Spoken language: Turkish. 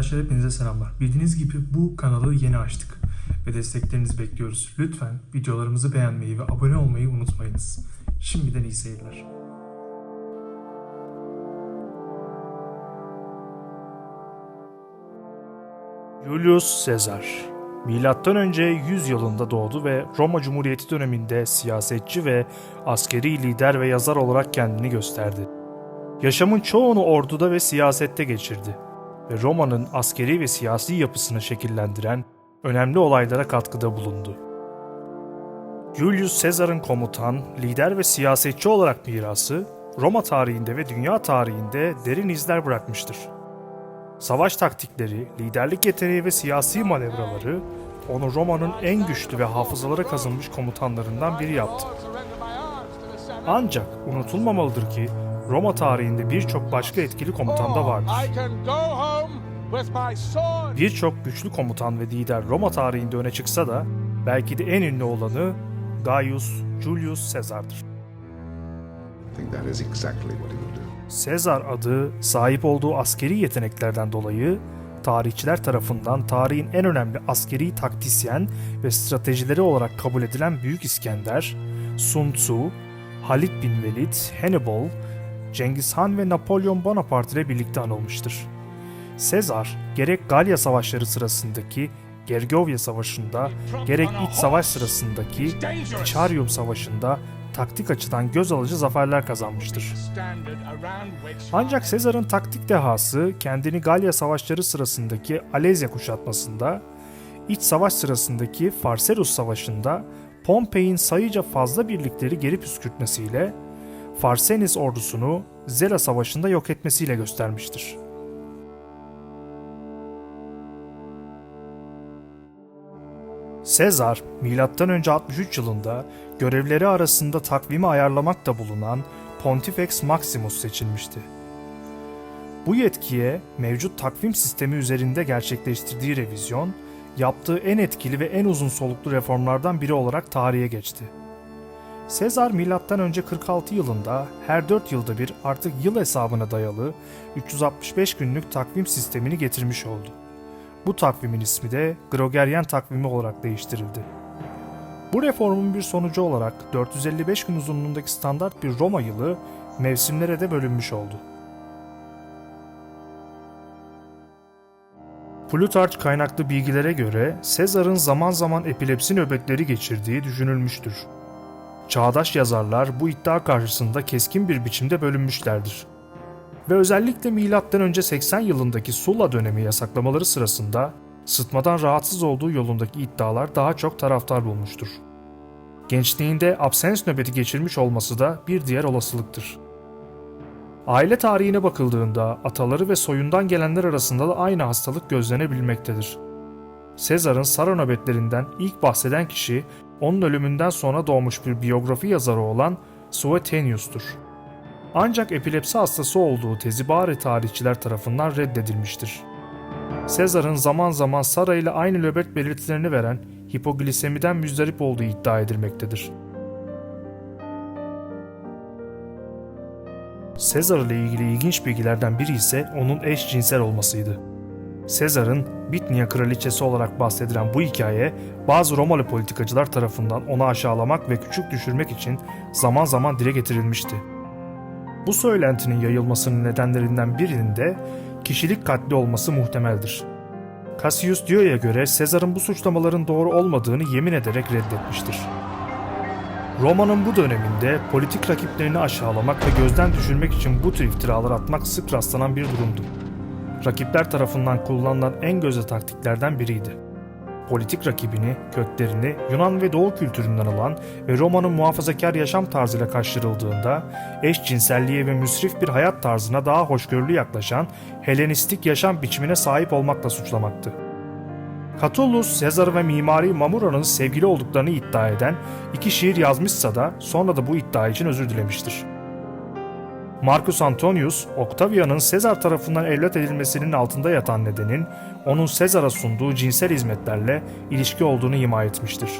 Arkadaşlar hepinize selamlar. Bildiğiniz gibi bu kanalı yeni açtık ve desteklerinizi bekliyoruz. Lütfen videolarımızı beğenmeyi ve abone olmayı unutmayınız. Şimdiden iyi seyirler. Julius Caesar Milattan önce 100 yılında doğdu ve Roma Cumhuriyeti döneminde siyasetçi ve askeri lider ve yazar olarak kendini gösterdi. Yaşamın çoğunu orduda ve siyasette geçirdi ve Roma'nın askeri ve siyasi yapısını şekillendiren önemli olaylara katkıda bulundu. Julius Caesar'ın komutan, lider ve siyasetçi olarak mirası Roma tarihinde ve dünya tarihinde derin izler bırakmıştır. Savaş taktikleri, liderlik yeteneği ve siyasi manevraları onu Roma'nın en güçlü ve hafızalara kazınmış komutanlarından biri yaptı. Ancak unutulmamalıdır ki Roma tarihinde birçok başka etkili komutan da vardır. Sword. Birçok güçlü komutan ve lider Roma tarihinde öne çıksa da belki de en ünlü olanı Gaius Julius Caesar'dır. Sezar adı sahip olduğu askeri yeteneklerden dolayı tarihçiler tarafından tarihin en önemli askeri taktisyen ve stratejileri olarak kabul edilen Büyük İskender, Sun Tzu, Halid bin Velid, Hannibal, Cengiz Han ve Napolyon Bonaparte ile birlikte anılmıştır. Sezar gerek Galya Savaşları sırasındaki Gergovia Savaşı'nda gerek iç savaş sırasındaki Charium Savaşı'nda taktik açıdan göz alıcı zaferler kazanmıştır. Ancak Sezar'ın taktik dehası kendini Galya Savaşları sırasındaki Alezya kuşatmasında, iç savaş sırasındaki Pharserus Savaşı'nda Pompey'in sayıca fazla birlikleri geri püskürtmesiyle Farsenis ordusunu Zela Savaşı'nda yok etmesiyle göstermiştir. Sezar, M.Ö. 63 yılında görevleri arasında takvimi ayarlamakta bulunan Pontifex Maximus seçilmişti. Bu yetkiye mevcut takvim sistemi üzerinde gerçekleştirdiği revizyon, yaptığı en etkili ve en uzun soluklu reformlardan biri olarak tarihe geçti. Sezar M.Ö. 46 yılında her 4 yılda bir artık yıl hesabına dayalı 365 günlük takvim sistemini getirmiş oldu. Bu takvimin ismi de Gregorian takvimi olarak değiştirildi. Bu reformun bir sonucu olarak 455 gün uzunluğundaki standart bir Roma yılı mevsimlere de bölünmüş oldu. Plutarch kaynaklı bilgilere göre Sezar'ın zaman zaman epilepsi nöbetleri geçirdiği düşünülmüştür. Çağdaş yazarlar bu iddia karşısında keskin bir biçimde bölünmüşlerdir. Ve özellikle M.Ö. 80 yılındaki Sulla dönemi yasaklamaları sırasında sıtmadan rahatsız olduğu yolundaki iddialar daha çok taraftar bulmuştur. Gençliğinde absens nöbeti geçirmiş olması da bir diğer olasılıktır. Aile tarihine bakıldığında ataları ve soyundan gelenler arasında da aynı hastalık gözlenebilmektedir. Sezar'ın Sara nöbetlerinden ilk bahseden kişi onun ölümünden sonra doğmuş bir biyografi yazarı olan Suetonius'tur. Ancak epilepsi hastası olduğu tezi bari tarihçiler tarafından reddedilmiştir. Sezar'ın zaman zaman Sara ile aynı nöbet belirtilerini veren hipoglisemiden müzdarip olduğu iddia edilmektedir. Sezar ile ilgili ilginç bilgilerden biri ise onun eşcinsel olmasıydı. Sezar'ın Bitnya kraliçesi olarak bahsedilen bu hikaye bazı Romalı politikacılar tarafından onu aşağılamak ve küçük düşürmek için zaman zaman dile getirilmişti. Bu söylentinin yayılmasının nedenlerinden birinin de kişilik katli olması muhtemeldir. Cassius Dio'ya göre Sezar'ın bu suçlamaların doğru olmadığını yemin ederek reddetmiştir. Roma'nın bu döneminde politik rakiplerini aşağılamak ve gözden düşürmek için bu tür iftiralar atmak sık rastlanan bir durumdu. Rakipler tarafından kullanılan en gözde taktiklerden biriydi. Politik rakibini, köklerini Yunan ve Doğu kültüründen alan ve Roma'nın muhafazakar yaşam tarzıyla karşılarıldığında eşcinselliğe ve müsrif bir hayat tarzına daha hoşgörülü yaklaşan Helenistik yaşam biçimine sahip olmakla suçlamaktı. Catullus, Sezar ve mimari Mamura'nın sevgili olduklarını iddia eden iki şiir yazmışsa da sonra da bu iddia için özür dilemiştir. Marcus Antonius, Octavian'ın Sezar tarafından evlat edilmesinin altında yatan nedenin onun Sezar'a sunduğu cinsel hizmetlerle ilişki olduğunu ima etmiştir.